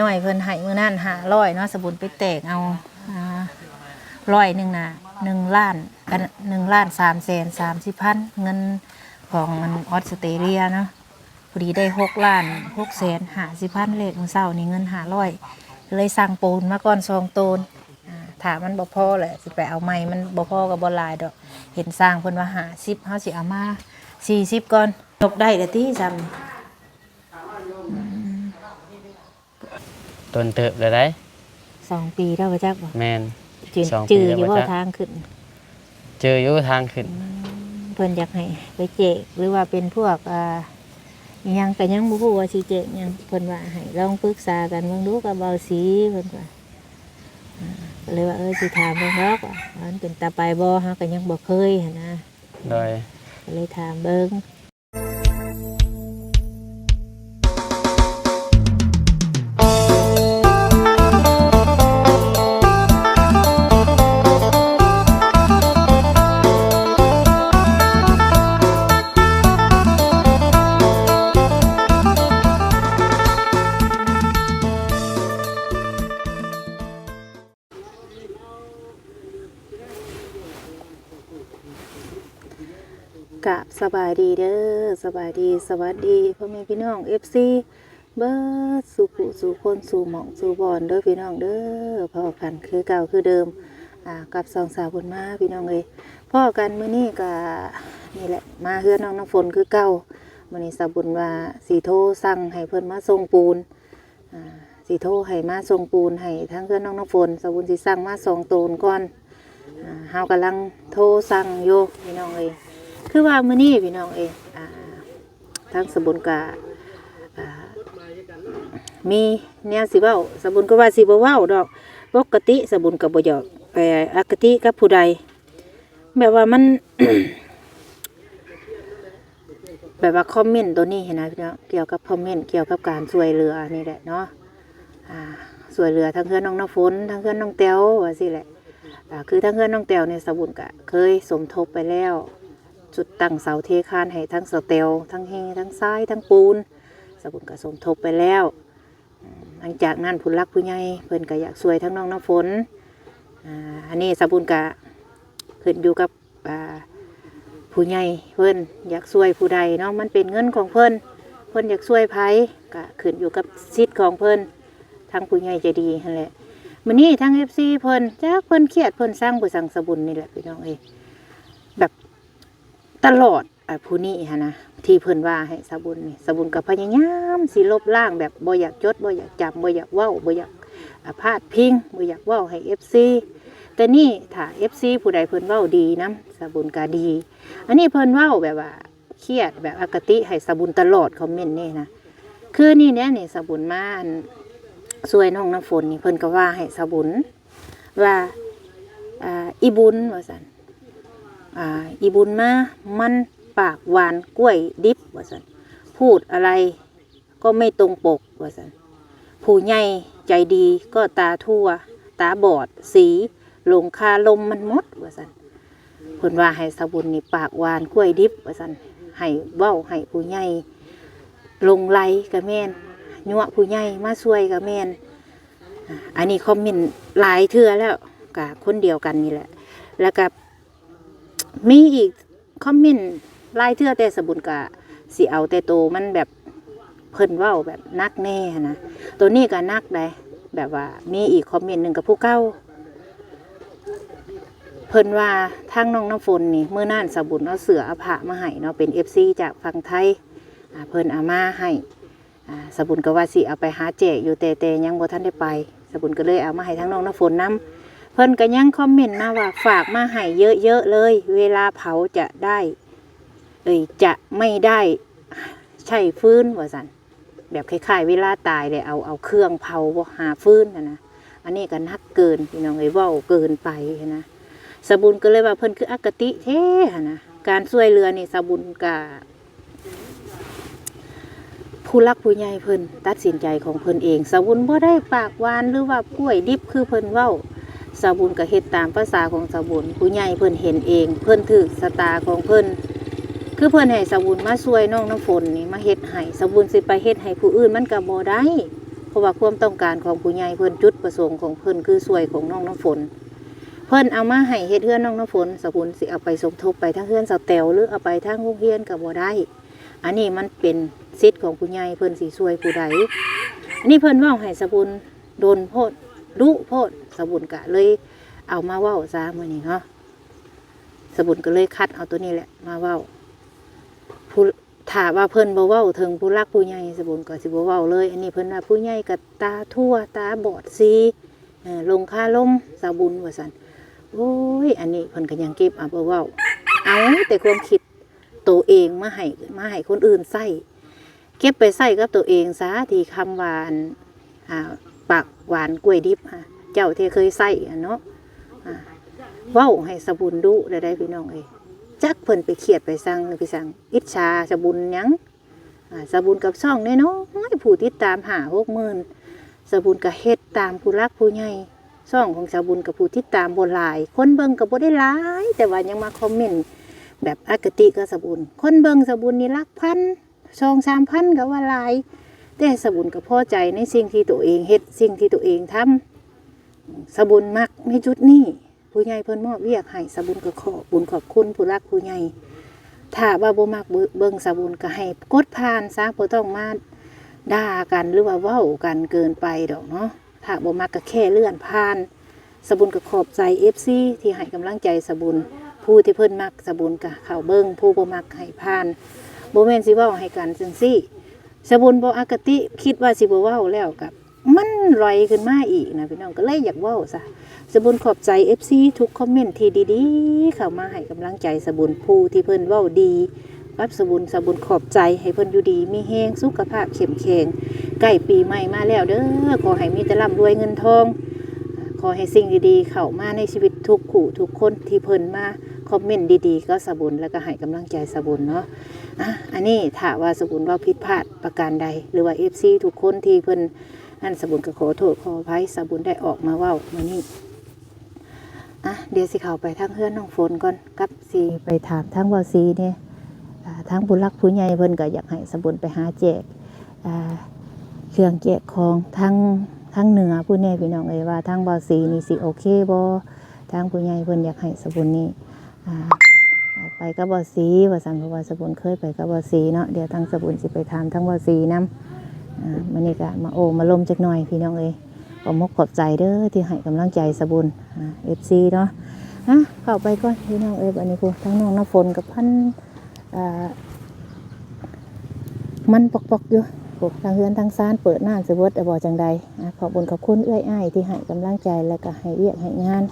น้อยเพิ่นให้มื้อนั้น500เนาะสบุญไปแตกเอาร้อยหนึ่งน่ะ1ล้านกัน1ล้าน3แสน30พันเงินของมันออสเตรเลียเนาะพอดีได้6ล้าน6แสน50พันเลขมือเช้านี่เงิน500เลยสั่งปูนมาก่อนซองโตนถามันบ่พอแหละสิไปเอาใหม่มันบ่พอก็บ่หลายดอกเห็นสร้างเพิ่นว่า50เฮาสิเอามา40ก่อนตกได้ละติซ้ำ ต้นเติบเลยได้สองปีแล้วก็จักบ่แมน จือสองปีจือแล้วอยู่บ่ว่าจ๊ะทางขึ้น เจออยู่ทางขึ้น เพิ่นอยากให้ไปเจกหรือว่าเป็นพวกอ่าอิหยังก็ยังบ่ฮู้ว่าสิเจกหยังเพิ่นว่าให้ลองปรึกษากันเบิ่งดูกับเบาสีเพิ่นว่าอ่าก็เลยว่าเออสิถามเบิ่งดอกว่ามันเป็นตาไปบ่เฮาก็ยังบ่เคยหันนะโดยก็เลยถามเบิ่ง สบายดีสวัสดีพ่อแม่พี่น้อง FC เบิดสู่ผู้สู่คนสู่หมองสู่บอนเด้อพี่น้องเด้อพ่อกันคือเก่าคือเดิมอ่ากับสองสาวบุญมาพี่น้องเอ้ยพ่อกันมื้อนี้ก็นี่แหละมาเฮือน้องน้ำฝนคือเก่ามื้อนี้สาวบุญว่าสีโทสั่งให้เพิ่นมาส่งปูนอ่าสีโทให้มาส่งปูนให้ทั้งเฮือนน้องน้ำฝนสาวบุญสิสั่งมาสองตูนก่อนอ่าเฮากำลังโทสั่งอยู่พี่น้องเอยคือว่ามื้อนี้พี่น้องเองอ่า ทางสบุนกาอ่ามีแนวสิเว้าสบุนก็ว่าสิบ่เว้าดอกปกติสบุนก็บ่หยอกไปอคติกับผู้ใด แบบว่ามัน แบบว่าคอมเมนต์ตัวนี้เห็นนะพี่น้องเกี่ยวกับคอมเมนต์เกี่ยวกับการช่วยเหลือนี่แหละเนาะอ่าช่วยเหลือทั้งเพื่อนน้องน้ำฝนทั้งเพื่อนน้องแต้วว่าสิแหละอ่าคือทั้งเพื่อนน้องแต้วเนี่ยสบุนกะเคยสมทบไปแล้ว จุดตั้งเสาเทคานให้ทั้งสเตลทั้งเฮทั้งทรายทั้งปูนสบุญก็สมทบไปแล้วหลังจากนั้นผู้รักผู้ใหญ่เพิ่นก็อยากช่วยทั้งน้องน้ำฝนอ่าอันนี้สบุญก็ขึ้นอยู่กับผู้ใหญ่เพิ่นอยากช่วยผู้ใดเนาะมันเป็นเงินของเพิ่นเพิ่นอยากช่วยไผก็ขึ้นอยู่กับสิทธิ์ของเพิ่นทางผู้ใหญ่จะดีนั่นแหละมื้อนี้ทาง FC เพิ่นจักเพิ่นเครียดเพิ่นสร้างบ่สั่งสบุญนี่แหละพี่น้องเอ้ ตลอดอะผู้นี้ฮะนะที่เพิ่นว่าให้สาบุญนี่สาบุญกับพยายามสิลบล้างแบบบ่อยากจดบ่อยากจำบ่อยากเว้าบ่อยากอาพาดพิงบ่อยากเว้าให้ FC แต่นี่ถ้า FC ผู้ใดเพิ่นเว้าดีนะสาบุญก็ดี อันนี้เพิ่นเว้าแบบว่าเครียดแบบอคติให้สาบุญตลอดคอมเมนต์นี่นะคือนี่เนี่ยนี่สาบุญมาอันสวยน้องน้ำฝนนี่เพิ่นก็ว่าให้สาบุญว่าอ่าอีบุญว่าซั่น อ่าอีบุญมา มันปากหวานกล้วยดิบว่าสันพูดอะไรก็ไม่ตรงปกว่าสันผู้ใหญ่ใจดีก็ตาทั่ว ตาบอด สีหลงคาลมมันมดว่าสันเพิ่นว่าให้สบุญนี่ปากหวานกล้วยดิบว่าสันให้เว้าให้ผู้ใหญ่ลงไหลกะแม่นยั่วผู้ใหญ่มาช่วยกะแม่นอันนี้คอมเมนต์หลายเทื่อแล้วกับคนเดียวกันนี่แหละ แล้วก็ มีอีกคอมเมนต์ไล่เทื่อแต่สบุญกะสิเอาแต่โตมันแบบเพิ่นเว้าแบบนักแน่นะตัวนี้ก็นักได้แบบว่ามีอีกคอมเมนต์หนึ่งกับผู้เก้าเพิ่นว่าทางน้องน้ำฝนนี่เมื่อนั่นสบุญเอาเสืออาผ้ามาให้เนาะเป็นเอฟซีจากฝั่งไทยเพิ่นอามาให้สบุญก็ว่าสิเอาไปหาแจอยู่แต่แต่ยังบ่ทันได้ไป สบุญก็เลยเอามาให้ทั้งน้องน้ำฝนนํ เพิ่นก็ยังคอมเมนต์มาว่าฝากมาให้เยอะๆเลย เวลาเผาจะได้ เอ้ยจะไม่ได้ใช่ฟื้นว่าสันแบบคล้ายๆ เวลาตายเลยเอาเอาเครื่องเผาหาฟื้นนะนะอันนี้ก็นักเกินพี่น้องเอ้เว้าเกินไปนะสบุญก็เลยว่าเพิ่นคืออคติแท้หั้นะการช่วยเรือนี่สบุญกะผู้รักผู้ใหญ่เพิ่นตัดสินใจของเพิ่นเอง สบุญบ่ได้ปากหวานหรือว่ากล้วยดิบคือเพิ่นเว้า สาบุญก็เฮ็ดตามภาษาของสาบุญผู้ใหญ่เพิ่นเห็นเอง เพิ่นถือสตาของเพิ่นคือเพิ่นให้สาบุญมาช่วยน้องน้ำฝนนี่มาเฮ็ดให้สาบุญสิไปเฮ็ดให้ผู้อื่นมันก็บ่ได้ เพราะว่าความต้องการของผู้ใหญ่เพิ่นจุดประสงค์ของเพิ่นคือสวยของน้องน้ำฝน เพิ่นเอามาให้เฮ็ดเฮือนน้องน้ำฝนสบุญสิเอาไปสมทบไปทั้งเฮือนสาวแตวหรือเอาไปทั้งโรงเรียนก็บ่ได้ อันนี้มันเป็นสิทธิ์ของผู้ใหญ่เพิ่นสิช่วยผู้ใดอันนี้เพิ่นเว้าให้สบุญโดนโพดดุโพด สบุญกะเลยเอามาเว้าซะมื้อนี้เนาะสบุญก็เลยคัดเอาตัวนี้แหละมาเว้าผู้ถ้าว่าเพิ่นบ่เว้าถึงผู้รักผู้ใหญ่สบุญก็สิบ่เว้าเลย อันนี้เพิ่นว่าผู้ใหญ่ก็ตาทั่วตาบอดซีเออลงค่าล้มสบุญว่าซั่นโอ้ย อันนี้เพิ่นก็ยังเก็บเอาบ่เว้า เอาแต่ความคิดตัวเองมาให้มาให้คนอื่นใส่เก็บไปใส่กับตัวเองซะที่คำหวานอ่าปากหวานกล้วยดิบค่ะ เจ้าที่เคยใส่เนาะเว้าให้สบุญดุได้ได้พี่น้องเอ้ยจักเพิ่นไปเขียดไปสั่งไปสั่งอิจฉาสบุญยังสบุญกับช่องเน้อยๆผู้ติดตามหาหกหมื่นสบุญกับเฮ็ดตามผู้รักผู้ใหญ่ช่องของสบุญกับผู้ติดตามบ่หลาย คนเบิ่งกับบ่ได้หลาย แต่ว่ายังมาคอมเมนต์แบบอากติก็สบุญคนเบิงสบุญนี่รักพันสองสามพันก็ว่าหลาย แต่สบุญก็พอใจในสิ่งที่ตัวเองเฮ็ดสิ่งที่ตัวเองทำ สบุญมักในจุดนี้ผู้ใหญ่เพิ่นมอบเรียกให้สบุญก็ขอบบุญขอบคุณผู้รักผู้ใหญ่ถ้าว่าบ่มักเบิ่งสบุญก็ให้กดผ่านซะบ่ต้องมาด่ากันหรือว่าเว้ากันเกินไปดอกเนาะถ้าบ่มักก็แค่เลื่อนผ่าน สบุญก็ขอบใจ FC ที่ให้กำลังใจสบุญผู้ที่เพิ่นมักสบุญกะเข่าเบิ้งผู้บ่มักให้ผ่านบ่แม่นสิเว้าให้กันจังซี่สบุญบ่อากติคิดว่าสิบ่เว้าแล้วกับ มันลอยขึ้นมาอีกนะพี่น้องก็เลยอยากว้าซะสบุญขอบใจ FC ทุกคอมเมนต์ที่ดีๆ เข้ามาให้กำลังใจสบุญผู้ที่เพิ่นว้าดีรับสบุญสบุญขอบใจให้เพิ่นอยู่ดีมีแฮงสุขภาพเข้มแข็งใกล้ปีใหม่มาแล้วเด้อขอให้มีแต่ร่ำรวยเงินทอง ขอให้สิ่งดีๆ เข้ามาในชีวิตทุกขู่ทุกคนที่เพิ่นมาคอมเมนต์ดีๆ ก็สบุญแล้วก็ให้กำลังใจสบุญเนาะอะอันนี้ถ้าว่าสบุญว่าผิดพลาดประการใด หรือว่าเอฟซีทุกคนที่เพิ่น นั่นสบุญก็ขอโทษขออภัยสบุญได้ออกมาว้ามานี่อะเดี๋ยวสิเขาไปทางเพื่อนน้องฝนก่อนกับสีไปถามทางวาซีเนี่ยอ่าทางผู้รักผู้ใหญ่เพิ่นก็อยากให้สบุญไปหาแจกเครื่องแจกของทั้งทั้งเหนือผู้แน่พี่น้องเอยว่าทั้งบอสีนี่สิโอเคบ่ทางผู้ใหญ่เพิ่นอยากให้สบุญนี่ไปกับบอสีว่าสันเพราะว่าสบุญเคยไปกับบอสีเนาะเดี๋ยวทางสบุญสิไปถามทั้งบอสีนํ อ่ามันนี่ก็มาโอมาลมจักหน่อยพี่น้องเอ้ยขอมกขอบใจเด้อที่ให้กำลังใจสบุญอ่า FC เนาะอะเข้าไปก่อนพี่น้องเอ้ยบัดนี้พูทั้งน้องน้ำฝนกับพันมันปอกๆอยู่พวกทางเฮือนทางซ่านเปิดหน้าสวดแต่บอจังใดขอบคุญขอบคุณเอื้อยอ้ายที่ให้กำลังใจและก็ให้เรียกให้งาน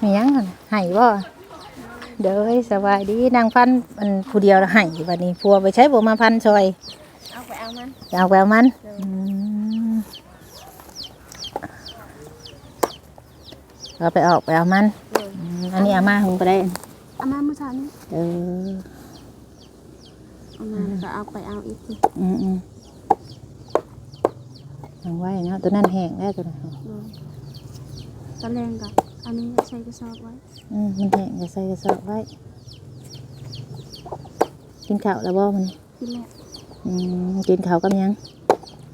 มีหยังหั่น ให้บ่เด้อสบายดีนางพันอันผู้เดียวละให้วันนี้พัวไปใช้บ่มาพันซอยเอาไปเอามันอยากแววมันอืมเราไปออกไปเอามันเลยอืมอันนี้เอามาหงไปได้เอามาเมื่อเช้านี้เออเอามาแล้วก็เอาไปเอาอีกทีอืมอืมทางไว้เนาะตัวนั้นแห้งแล้วตัวนั้นเลยตอนแรงก็ อันนี้ใช้กระสอบไว้อืมมันแห้งก็ใส่กระสอบไว้ กินข้าวแล้วบ่มันกินแหละอืมกินข้าวกับหยัง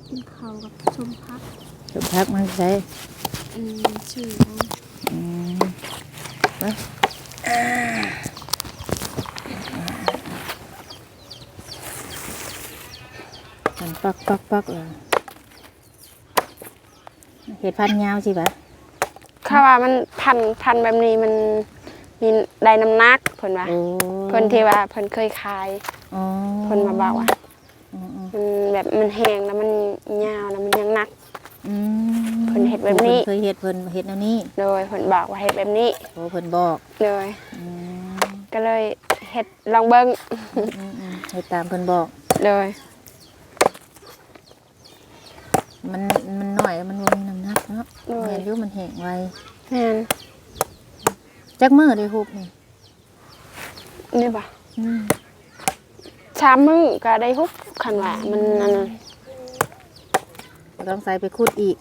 กินข้าวกับชมพักสมพักมันใส่อันนี้ชื่อเอาอืมไปมันปักปักปักเลยเห็ดพันยาวสิบะ ข้าว่ามันพันพันแบบนี้มันมีได้น้ำหนักเพิ่นว่าโอ้เพิ่นที่ว่าเพิ่นเคยขายอ๋อเพิ่นมาบอกว่าอืมอืมมันแบบมันแห้งแล้วมันยาวแล้วมันยังหนักอืมเพิ่นเฮ็ดแบบนี้เพิ่เคยเห็ดเพิ่นเห็ดแนวนี้โดยเพิ่นบอกว่าเฮ็ดแบบนี้โอ้เพิ่นบอกเลยอืมก็เลยเฮ็ดลองเบิ่งอืมอืมเห็ดตามเพิ่นบอกเลยมันมันหน่อยมันบ่มีน้ำหนัก เนาะเลยแม่นอยู่มันแห้งไวแม่นจักมือได้ฮุบนี่นี่บ่อืมชามมือก็ได้ฮุบคันว่ามันนั่นน่ะต้องใส่ไปคูดอีก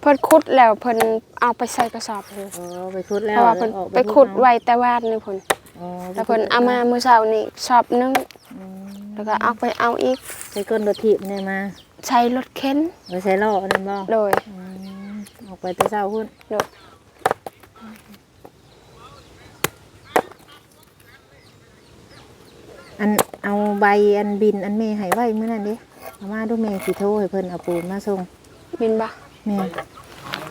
เพิ่นขุดแล้วเพิ่นเอาไปใส่กระสอบเลยอ๋อไปขุดแล้เพวราะว่าเพิ่นออกไปขุดเอาไว้แต่วาดนี่เพิ่นอ๋อแล้วเพิ่นเอามามื้อเช้านี่สอบหนึงอืมแล้วก็เอาไปเอาอีกใช้ก้นรถถีบเนี่ยมาใช้รถเข็นไปใช้ล่ออันนั่นบ่โดย อืม ออกไปแต่เช้าพุ่นโดยอันเอาใบอันบินอันเมย์ให้ไว้เมื่อนั้นเดิเอามาดูเมย์สิโทรให้เพิ่นเอาปูนมาส่งบินบ่แม่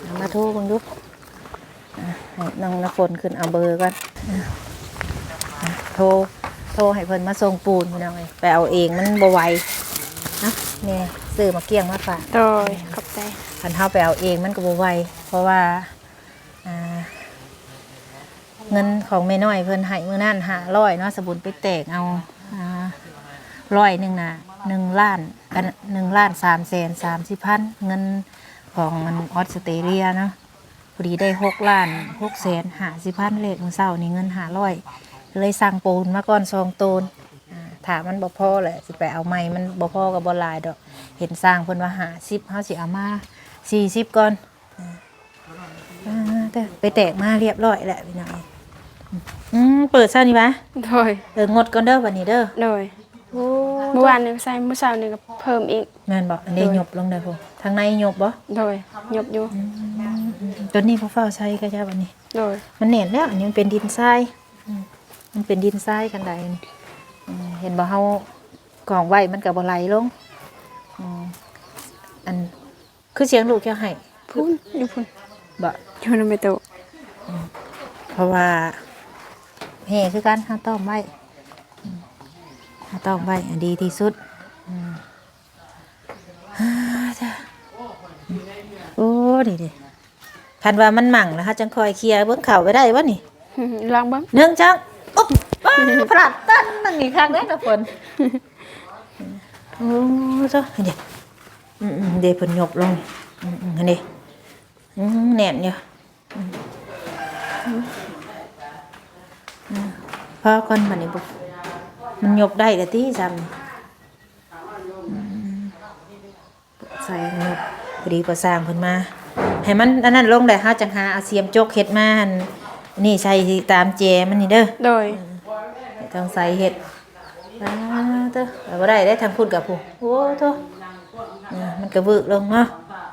เอามาโทรเบังดูอะให้น้องน้ำฝนขึ้นเอาเบอร์ก่อนอะอะโทรโทรให้เพิ่นมาส่งปูนพี่น้องเอ้ยไปเอาเองมันบ่ไหวนะแม่ ซื้อมาเกี่ยงมาฝากโดยขอบใจคันเฮาไปเอาเองมันก็บ่ไหวเพราะว่าอ่า เงินของแม่น้อยเพิ่นให้มื้อนั้น500เนาะสบุญไปแตกเอาอ่าร้อยหนึงน่ะ1ล้านกัน1ล้าน3แสน30พันเงินของมันออสเตรเลียเนาะพอดีได้6ล้าน6แสน50พันเลขมื้อเช้านี่เงิน500เลยสั่งปูนมาก่อนซองโตนอ่า ถ้ามันบ่พอแหละสิไปเอาใหม่มันบ่พอก็บ่หลายดอก เห็นสร้างเพิ่นว่า50เฮาสิเอามา40ก่อนอ่าแต่ไปแตกมาเรียบร้อยแล้วพี่น้องอืมเปิดเช้านี้ปะโดยเอองดก่อนเด้อวันนี้เด้อโดยโอ้เมื่อวานนี่ใส่มื้อเช้านี่ก็เพิ่มอีกแม่นบ่อันนี้หยบลงได้พุ่นทางในหยบบ่โดยยบอยู่ตัวนี้พอเฝ้าใช้ก็จะวันนี้ โดยมันเน่นแล้วอันนี้มันเป็นดินทรายอืมมันเป็นดินทรายกันใดนี่อืม เห็นบ่เฮากองไว้มันก็บ่ไหลลงอืมอันคือเสียงลูกแค่ให้พุ่นอยู่พุ่นบ่อยู่นำไปโตะเพราะว่าแห่คือการหาต้อมไว้อืมหาต้อมไว้อันดีที่สุดอืมฮ่าจ้ะโอ้ดีดิคันว่ามันหมั่งนะคะจังคอยเคลียร์เบิ้งเข่าไปได้บ่นี่ลองเบิ่งเนื่องจังอุ๊บป้า พลัดตั้นนั่งนี่ข้างเด้อนะฝนโอ้จ้ะเดี๋ยวอืมๆเดี๋ยวเพิ่นยกลงอืมๆอันนี้อืมแน่นอยู่พอก่อนบัดนี้บุมันยกได้แต่ที่จำใส่ยกพอดีก็สร้างเพิ่นมาให้มันอันนั้นลงได้เฮาจังหาเอาเสียมจกเฮ็ดมาหั่นนี่ใส่ตามแจมันนี่เด้อโดย ต้องใส่เฮ็ดอ่าเด้อเอาบ่ได้ได้ทางพุ่นกับผู้โอ้โตมันก็บึกลงเนาะ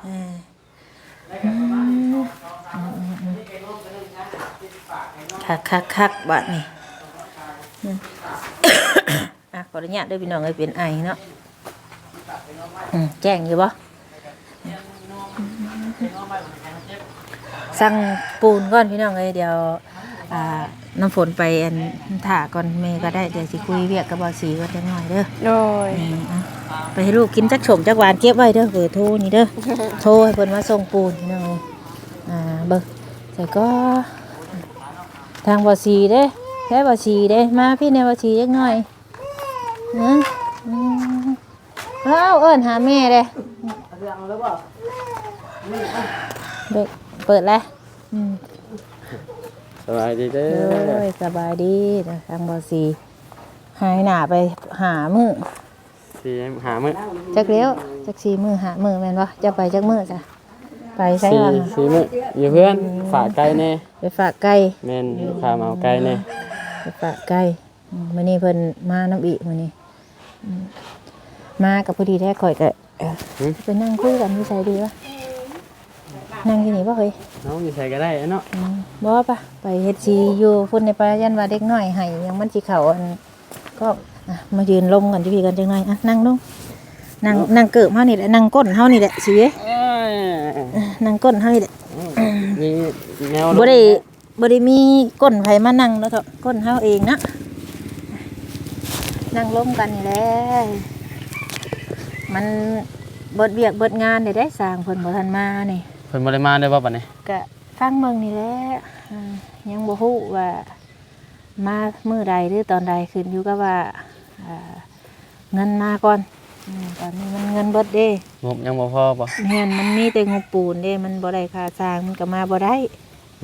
อ่าคักคักคักบัดนี้อะขออนุญาตด้วยพี่น้องเอ้ยเป็นไอเนาะแจ้งอยู่บ่สั่งปูนก่อนพี่น้องเอ้ยเดี๋ยว อ่าน้ำฝนไปอันถ่าก่อนเมย์ก็ได้เดี๋ยวสิคุยเวียกกับบอสีก็จะหน่อยเด้อโดยนี่อะไปให้ลูกกินจักฉมจักหวานเก็บไว้เด้อเบอร์โทรนี่เด้อโทรให้เพิ่นมาส่งปูนพี่น้องเอ้ยอ่าเบอร์แต่ก็ทางบอสีเด้แค่บอสีเด้มาพี่ในบอสีจักหน่อยนะอืมเอาเอิ้นหาแม่เด้เด็กเปิดแล้วอืม สบายดีเด้โอ้อยสบายดีนะทางบอสีหายหนาไปหามือสีหามื้อจักเลี้ยวจักสีมือหามือแม่นบ่จะไปจักมือจ้ะไปใช่สีป่ะสีมื้ออยู่เพื่อนฝากไก่แน่ไปฝากไก่แม่นพามาเอาไก่แน่ไปฝากไก่อืมมื้อนี้เพิ่นมาน้ำอีมื้อนี้อืมมากับพอดีแท้ข่อยก็เอ่อไปนั่งคุยกันที่ไสดีวะ นั่งที่นี่บ่เฮ้ยน้องอยู่ใส่ก็ได้เนาะอืมบ่ปะไปเฮ็ดซีอยู่พุ่นในปายันว่าเด็กน้อยให้ยังมันสิเข้าอันก็อะมายืนลงกันอยู่พี่กันจังหน่อยอะนั่งลงนั่งนั่งเกิบเฮานี่แหละนั่งก้นเฮานี่แหละสิเว้ยเอ้ยนั่งก้นเฮานี่แหละ มีแนวบ่ได้บ่ได้มีก้นไผมานั่งแล้วเถอะก้นเฮาเองนะนั่งล้มกันนี่แหละมันเบิดเวียกเบิดงานได้ได้สร้างเพิ่นบ่ทันมานี่ เพิ่นบ่ได้มาเด้อบ่บัดนี้ก็ฟังเบิ่งนี่แหละอ่ายังบ่ฮู้ว่ามามื้อใดหรือตอนใดขึ้นอยู่กับว่าอ่าเงินมาก่อนอืมตอนนี้มันเงินเบิดเด้ งบยังบ่พอบ่แม่นมันมีแต่งบปูนเด้ มันบ่ได้ค่าสร้างมันก็มาบ่ได้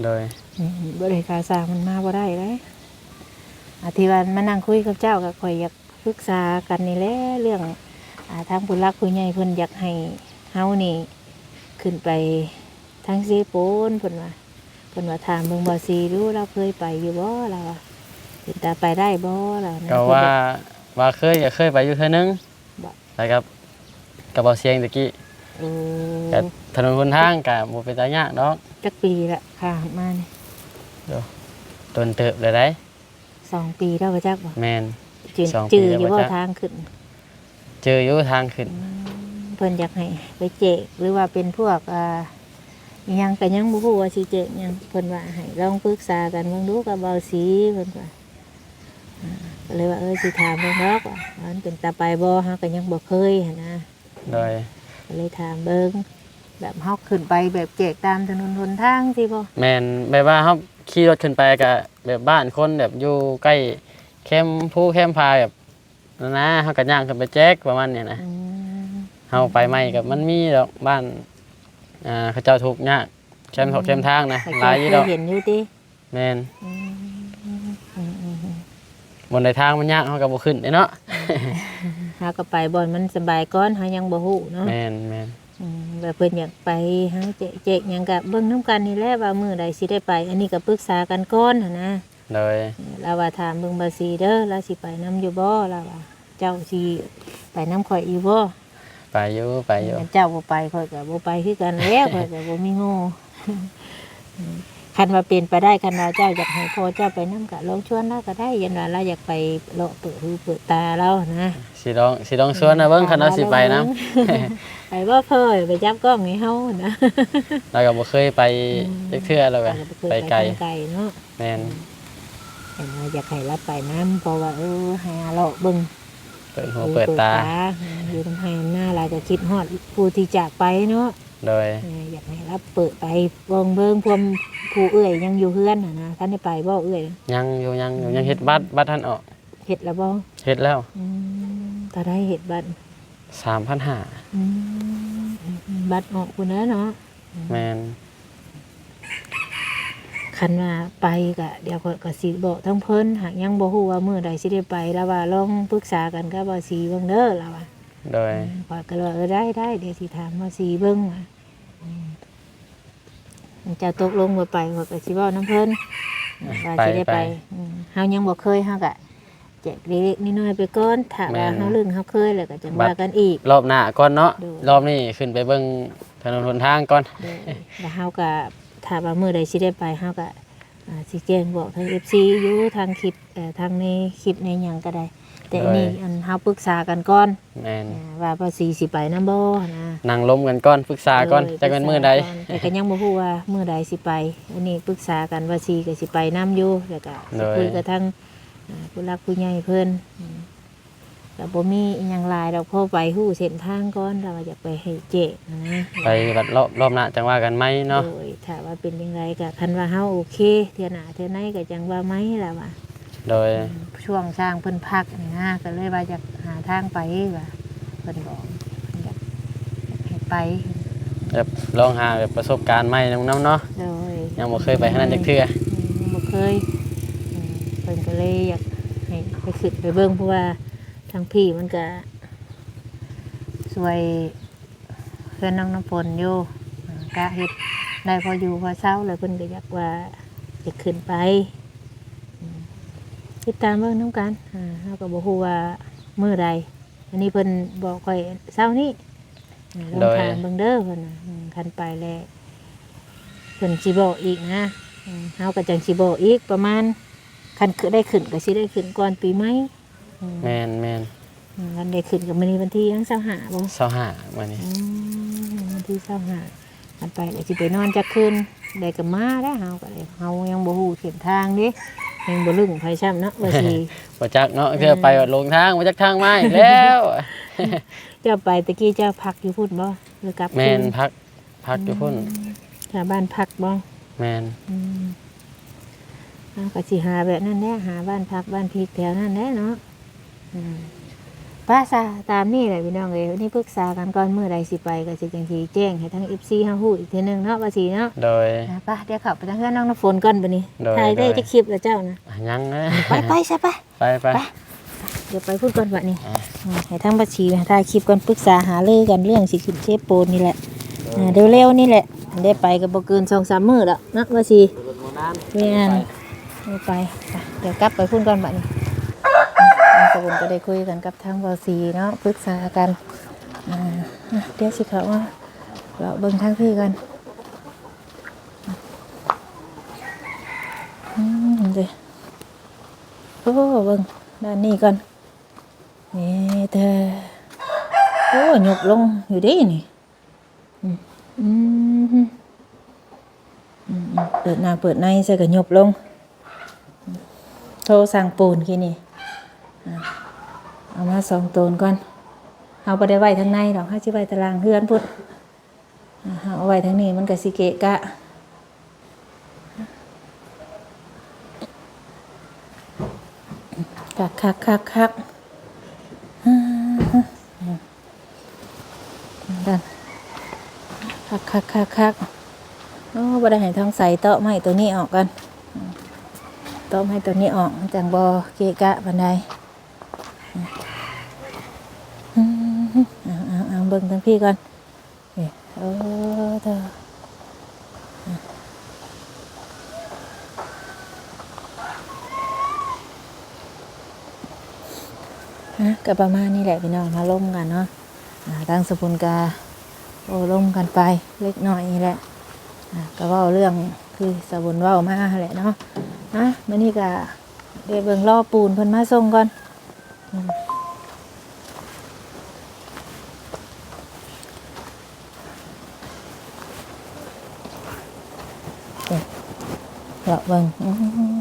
โดยอืมบ่ได้ค่าสร้างมันมาบ่ได้เลยอาทิวันมานั่งคุยกับเจ้าก็ข่อยอยากปรึกษากันนี่แหละเรื่องอ่าทางผู้รักผู้ใหญ่เพิ่นอยากให้เฮานี่ ขึ้นไปทางซีปูนเพิ่นว่าเพิ่นว่าถามเบิ่งบ่ซีรู้เราเคยไปอยู่บ่เราอะเห็นตาไปได้บ่เรานะก็ว่าว่าเคยก็เคยไปอยู่เทื่อนึงบ่ไปกับกับเบาเสียงตะกี้โอ้ก็ถนนคนทางก็บ่เป็นตายากดอกจักปีละค่ะมานี่โดนเติบเลยได้สองปีแล้วก็จักบ่แม่นจือสองปีจืออยู่แล้วบ่บ่จ๊ะทางขึ้นเจออยู่ทางขึ้นเพิ่นอยากให้ไปเจกหรือว่าเป็นพวกอ่าอิหยังก็ยังบ่ฮู้ว่าสิเจกหยังเพิ่นว่าให้ลองปรึกษากันเบิ่งดูกับเบาสีเพิ่นว่าอ่าก็เลยว่าเออสิถามเบิ่งดอกว่ามันเป็นตาไปบ่เฮาก็ยังบ่เคยหันนะโดยก็เลยถามเบิ่งแบบเฮาขึ้นไปแบบเจกตามถนนหนทางสิบ่แม่นแบบว่าเฮาขี่รถขึ้นไปก็แบบบ้านคนแบบอยู่ใกล้แคมป์ภูแคมป์พาแบบนั่นนะเฮาก็ย่างขึ้นไปแจ๊กประมาณเนี้ยนะอืม เฮาไปใหม่กับมันมีดอกบ้านอ่าเขาเจ้าทุกข์ยากแคมป์ถกแคมป์ทางนะแต่หลายอยู่ดอกเคยเห็นอยู่ติแม่นอืมอืมอืมอืมบนในทางมันยากเฮาก็บ่ขึ้นเด้เนาะเฮาก็ไปบ่อนมันสบายก่อนเฮายังบ่ฮู้เนาะแม่นแม่นอืมแบบเพิ่นอยากไปหาเจ๊เจ๊กหยังกะเบิ่งน้ำกันนี่แหละว่ามื้อใดสิได้ไป อันนี้ก็ปรึกษากันก่อนหั่นนะโดยเราว่าถามเบิ่งบ่สีเด้อเราสิไปนํอยู่บ่เราว่าเจ้าสิไปนํข่อยอยู่บ่ ไปอยู่ไปอยู่เจ้าบ่ไปข่อยก็บ่ไปคือกันแล้วข่อยก็บ่มีโง่คันว่าเป็นไปได้คันว่าเจ้าอยากให้พ่อเจ้าไปนํก็ลองชวนเราก็ได้ยันว่าเราอยากไปเลาะเปิดหูเปิดตาเรานะสิลองสิลองชวนนะเบิ่งคันเราสิไปนํไปบ่เพิ่นไปจับกล้องให้เฮานะเราก็บ่เคยไปจักเทื่อแล้วก็ไปไกลไกลเนาะแม่นเห็นว่าอยากให้รับไปน้ำเพราะว่าเออให้อาเราะเบิ่งเปิดหูเปิดตา อยู่ทำให้หน้าเราจะคิดฮอดผู้ที่จากไปเนาะโดยเอออยากให้รับเปิดไปเบิ่งเบิ่งพวมผู้เอื้อยยังอยู่เฮือนน่ะนะท่านได้ไปบ่เอื้อยยังอยู่ยังอยู่ยังเฮ็ดบัตรบัตรท่านออกเฮ็ดแล้วบ่เฮ็ดแล้วอืมตาได้เฮ็ดบัตร3,500อืมบัตรออกพุ่นนะเนาะแม่นคันว่าไปก็เดี๋ยวก็ก็สิบอกทั้งเพิ่นหากยังบ่ฮู้ว่ามื้อใดสิได้ไปแล้วว่าลองปรึกษากันกับว่าสีเบิ่งเด้อแล้วว่า โดยข้อยก็เลยว่าเออได้ได้เดี๋ยวสิถามว่าสีเบิ้งว่าอืมมันจะตกลงบ่ไปข้อยก็สิเว้าน้ำเพิ่นว่าสิได้ไปอืมเฮายังบ่เคยเฮาก็แจกเล็กๆน้อยๆไปก่อนถ้าว่าเฮาเรื่องเฮาเคยแล้วก็จะว่ากันอีก รอบหน้าก่อนเนาะโดย รอบนี้ขึ้นไปเบิ่งถนนหนทางก่อนโดยแล้วเฮาก็ถ้าว่ามื้อใดสิได้ไปเฮาก็อ่าสิแจ้งบอกทาง FC อยู่ทางคลิปเอ่อทางในคลิปในหยังก็ได้ แต่อันนี้อันเฮาปรึกษากันก่อนแม่นอ่าว่าภาษีสิไปนำบ่นะนั่งล้มกันก่อนปรึกษาก่อนเออจักเป็นมื้อใดปรึกษาก่อนแต่ก็ยังบ่ฮู้ว่ามื้อใดสิไป อันนี้ปรึกษากันว่าสิก็สิไปนํอยู่แล้วก็สิคุยกับทางอ่าผู้รักผู้ใหญ่เพิ่นอืมก็บ่มีอิหยังหลายดอกพอไปฮู้เส้นทางก่อนเราอยากไปให้เจนะไปบัดรอบรอบหน้าจังว่ากันไหมเนาะโดยถ้าว่าเป็นจังไดก็คันว่าเฮาโอเค เทื่อหน้าเทื่อไหนก็จังว่าไหมล่ะว่า โดยช่วงสร้างเพิ่นพักนี่นะก็เลยว่าอยากหาทางไปว่าเพิ่นบอกเพิ่นอยากอยากให้ไปแบบลองหาแบบประสบการณ์ใหม่นำเนาะโดยยังบ่เคยไปทางนั้นจักเทื่ออืมบ่เคยอืมเพิ่นก็เลยอยากให้ไปขึ้นไปเบิ่งเพราะว่าทางพี่มันก็สวยเพื่อนน้องน้ำฝนอยู่อ่ากะเฮ็ดได้พออยู่พอเศร้าเลยเพิ่นก็อยากว่าจะขึ้นไปอืม ติดตามเบิ่งน้ำกันอ่าเฮาก็บ่ฮู้ว่ามื้อใด อันนี้เพิ่นบอกค่อยเศร้านี้อ่าลองถามเบิ่งเด้อเพิ่นน่ะอืมคันไปแล้วเพิ่นสิบอกอีกนะอืมเฮาก็จังสิบอกอีกประมาณคันคือได้ขึ้นก็สิได้ขึ้นก่อนปีใหม่อืมแม่นแม่นอืมคันได้ขึ้นก็มื้อนี้วันที่ยัง25บ่25มื้อนี้ อืมวันที่25คันไปแล้วสิไปนอนจักคืนได้ก็มาได้วเฮาก็เลยเฮายังบ่ฮู้เส้นทางเด้ ยังบ่ลึงไผซ้ำเนาะว่าสิบ่จักเนาะเทื่อไปว่าลงทางบ่จักทางมาอีกแล้วเจ้าไปตะกี้เจ้าพักอยู่พุ่นบ่หรือกลับแม่นคืพักพักอยู่พุ่นหาบ้านพักบ่แม่นอืมเอาก็สิหาแบบนั้นแหละหาบ้านพักบ้านพีกแถวนั้นแหละเนาะอืม ป้าซาตามนี่แหละพี่น้องเอ้ยวันนี้ปรึกษากันก่อนเมื่อใดสิไปก็สิจังทีแจ้งให้ทั้ง FC เฮาฮู้อีกเทื่อนึงเนาะว่าสิเนาะโดยอะไป้าเดี๋ยวเขับไปทางเฮือนน้องน้ำฝนก่อนบัดนี้โดยถ่ายได้โดยจะคลิปแล้วเจ้านะยังนะไปไปซะไป ไปไป ไป เดี๋ยวไปพูดก่อนบัดนี้อะ อืมให้ทั้งบัญชีถ่ายคลิปก่อนปรึกษาหารือกันเรื่องสิขึ้นเชฟโปนนี่แหละอ่าเร็วๆนี่แหละ ได้ไปก็บ่เกิน2-3มื้อแล้วเนาะว่าสิรถโมนานแม่นเอาไปไปเดี๋ยวกลับไปพุ่นก่อนบัดนี้ทางสบุนก็ได้คุยกันกับทางบอสีเนาะปรึกษากันเดี๋ยวสิเขาว่าเราเบิ่งทางพี่กันอืมเดี๋ยวโอ้เบิ่งด้านนี้ก่อนนี่เธอโอ้หยกลงอยู่ดินี่อืมเปิดหน้าเปิดในใส่กระยบลงโทรสั่งปูนกี่นี่ เอามาสองตนก่อนเอาไปได้ไว้ทางในดอกห้าชิไว้ตารางเฮือนพุทธเอาไว้ทางนี้มันก็สิเกะกะคักคักคักคักอ่าดันคักคักคักคักโอ้บ่ได้ให้ทั้งใส่โต๊ะไม้ตัวนี้ออกกันโต๊ะไม้ตัวนี้ออกจังบอเกะกะบันไดอืมเอา เอาเอาเบิ่งทั้งพี่ก่อนเอ้ยโอ้เธอฮะก็ประมาณนี้แหละพี่น้องมาล่มกันเนาะตั้งสปุนกาโอ้ล่มกันไปเล็กน้อยนี่แหละอะก็ว่าเรื่องคือสบุนว่ามาแหละเนาะนะมื่อนี้ก็เดี๋ยวเบิ่งล่อปูนเพิ่นมาส่งก่อนอืมเดี๋ยว เลาะเบิ่ง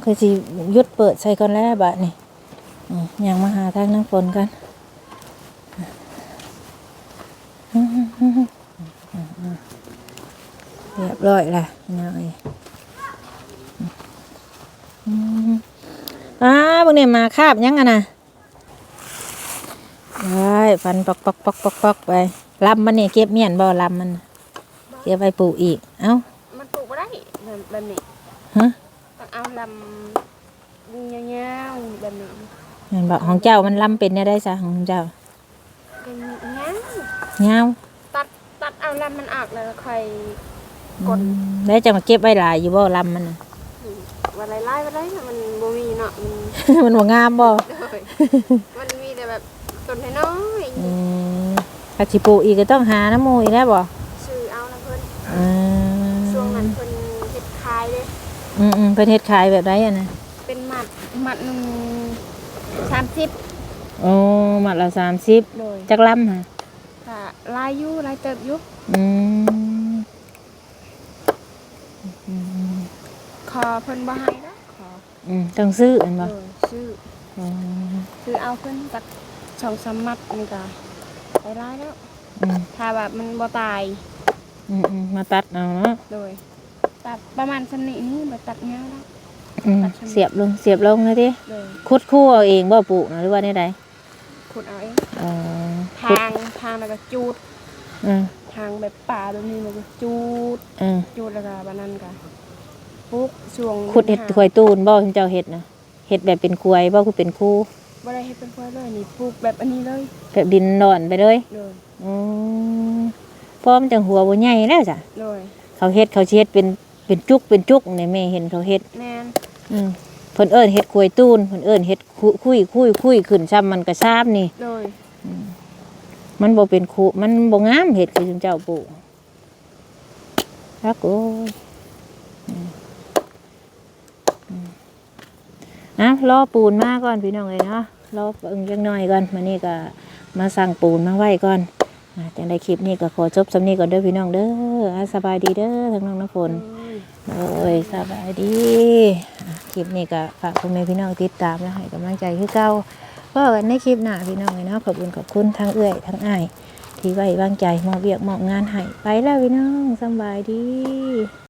คือสิยุดเปิดใส่ก่อนแล้วบาดนี่ยังมาหาทางน้ำฝนกันอื้อหือหือหือเรียบร้อยละน้อยอืมอ้าบางเนี่ยมาคาบยังอะนะได้ฟันปอกปอกปอกปอกปอกไปลำมันเนี่ยเก็บเมียนบ่ลำมัน เก็บไปปลูกอีก เอ้า มันปลูกบ่ได้แบบนี้ ฮะต้องเอาลำยาวๆแบบนี้เห็นบอกของเจ้ามันลำเป็นเนี่ยได้ซะของเจ้าเป็นยาวเงาตัดตัดเอาลำมันออกแล้วค่อยกดอืมแล้วจะมาเก็บไว้หลายอยู่บ่ลำมันน่ะว่าไล่ๆไปได้มันบ่มีเนาะมันมันบ่งามบ่เลยมันมีแต่แบบต้นน้อยอืมถ้าสิปลูกอีกก็ต้องหาน้ำหมูอีกแล้วบ่ๆซื้อเอานะเพิ่น อืม ช่วงนั้นเพิ่นเฮ็ดขายเด้ อืมอืมเพิ่นเฮ็ดขายแบบไรอะนะเป็นหมัดหมัดหนึงสามสิบโอ้หมัดละสามสิบโดยจักลำฮะก็ลายอยู่ลายเติบอยู่อืมอืมขอเพิ่นบ่ให้นะขออืมต้องซื้ออันโดบ่ยซื้ออืมซื้อเอาเพิ่นสักสองสามมัดนี่ก็ไปได้แล้ว อืมถ้าแบบมันบ่ตาย อืมอืมมาตัดเอาเนาะโดย ตัดประมาณสนินี้บ่ตัดยาวแล้ว อืมเสียบลงเสียบลงเลยดิโดยคุดคู่เอาเองบ่ปลูกนะหรือว่าได้ใดขุดเอาเองอ๋อขุดทางทางแล้วก็จูดอืมทางแบบป่าแบบนี้แล้วก็จูดอืมจูดแล้วก็บัดนั้นก็ปลูกช่วงขุดเห็ดควยตูนบ่ที่เจ้าเห็ดนะเห็ดแบบเป็นควยบ่คือเป็นคู่บ่ได้เฮ็ดเป็นควยเลยนี่ปลูกแบบอันนี้เลยแบบดินนอนไปเลยโดยอืมพร้อมจังหัวบ่ใหญ่แล้วจ้ะโดยเขาเฮ็ดเขาสิเฮ็ดเป็น เป็นจุกเป็นจุกเนี่ยแม่เห็นเขาเฮ็ดแม่นอืมเพิ่นเอิ้นเฮ็ดควยตูนเพิ่นเอิ้นเฮ็ดคุคุยคุยคุยขึ้นซ้ำมันก็ซ้ำนี่ โดยมันบ่เป็นคุมันบ่งามเฮ็ดคือเจ้าปลูกรักโอ้ยอืมอืมอะรอปูนมาก่อนพี่น้องเอ้ยเนาะรอเบิ่งจักหน่อยก่อนมื้อนี้ก็มาสั่งปูนมาไว้ก่อนอะจังได้คลิปนี้ก็ขอจบสำนี้ก่อนเด้อพี่น้องเด้ออะสบายดีเด้อทั้งน้องน้ำฝน โอ้ยสบายดี คลิปนี้ก็ฝากพ่อแม่พี่น้องติดตามและให้กำลังใจคือเก่าก็กันในคลิปหน้าพี่น้องเลยนาะขอบคุณขอบคุณทั้งเอื้อยทั้งอ้ายที่ไว้วางใจมอบเบียกมอบงานให้ไปแล้วพี่น้องสบายดี